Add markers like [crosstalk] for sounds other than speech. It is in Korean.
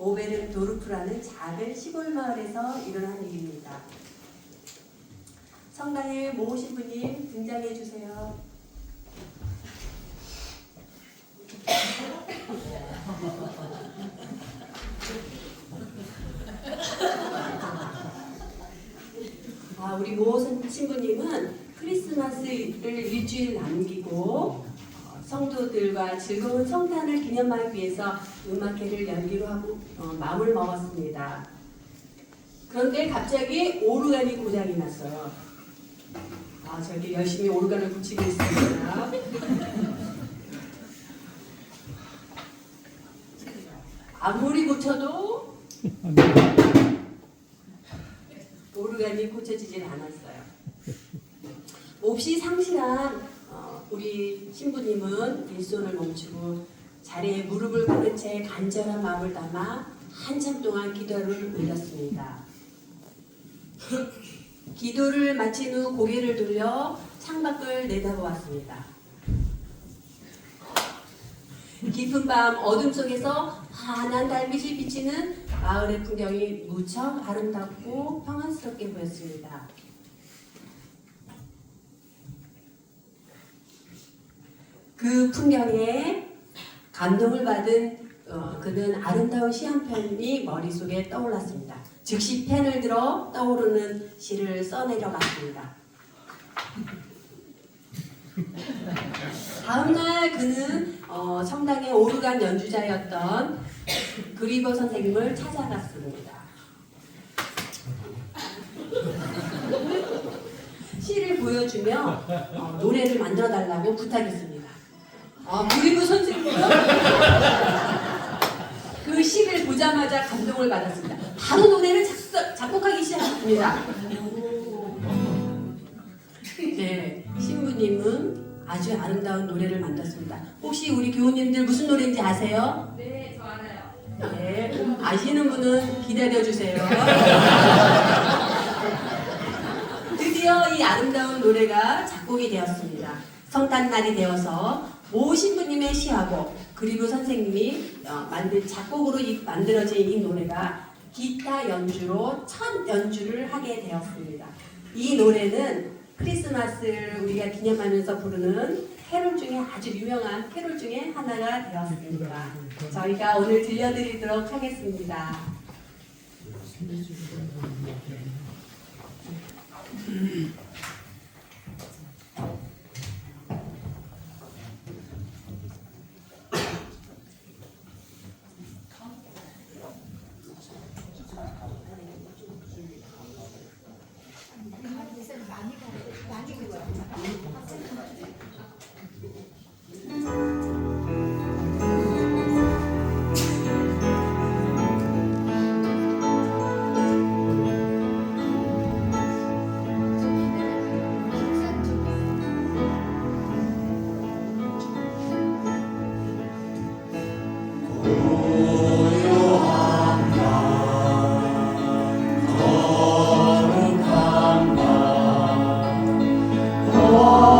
오베른 도르프라는 작은 시골 마을에서 일어난 일입니다. 성당에 모으신 분님 등장해 주세요. 아, 우리 모 신부님은 크리스마스를 일주일 남기고 어, 성도들과 즐거운 성탄을 기념하기 위해서 음악회를 열기로 하고 어, 마음을 먹었습니다. 그런데 갑자기 오르간이 고장이 났어요. 아, 저기 열심히 오르간을 붙이고 있습니다. 아무리 고쳐도 오르간이 고쳐지질 않았어요. 몹시 상실한 어, 우리 신부님은 일손을 멈추고 자리에 무릎을 꿇은 채 간절한 마음을 담아 한참 동안 기도를 올렸습니다. [laughs] 기도를 마친 후 고개를 돌려 창밖을 내다보았습니다. 깊은 밤 어둠 속에서 환한 달빛이 비치는 마을의 풍경이 무척 아름답고 평안스럽게 보였습니다. 그 풍경에 감동을 받은 어, 그는 아름다운 시 한 편이 머릿속에 떠올랐습니다. 즉시 펜을 들어 떠오르는 시를 써내려갔습니다. 다음날 그는 어, 성당의 오르간 연주자였던 그리버 선생님을 찾아갔습니다. 시를 보여주며 어, 노래를 만들어 달라고 부탁했습니다. 아, 그리버 선생님은 [laughs] 그 시를 보자마자 감동을 받았습니다. 바로 노래를 작사, 작곡하기 시작했습니다. 네, 신부님은 아주 아름다운 노래를 만들었습니다. 혹시 우리 교우님들 무슨 노래인지 아세요? 네, 저 알아요. 네, 아시는 분은 기다려 주세요. [laughs] 드디어 이 아름다운 노래가 작곡이 되었습니다. 성탄날이 되어서 모 신부님의 시하고 그리고 선생님이 어, 만든 작곡으로 이, 만들어진 이 노래가 기타 연주로 첫 연주를 하게 되었습니다. 이 노래는 크리스마스를 우리가 기념하면서 부르는 캐롤 중에 아주 유명한 캐롤 중에 하나가 되었습니다. 저희가 오늘 들려드리도록 하겠습니다. wall.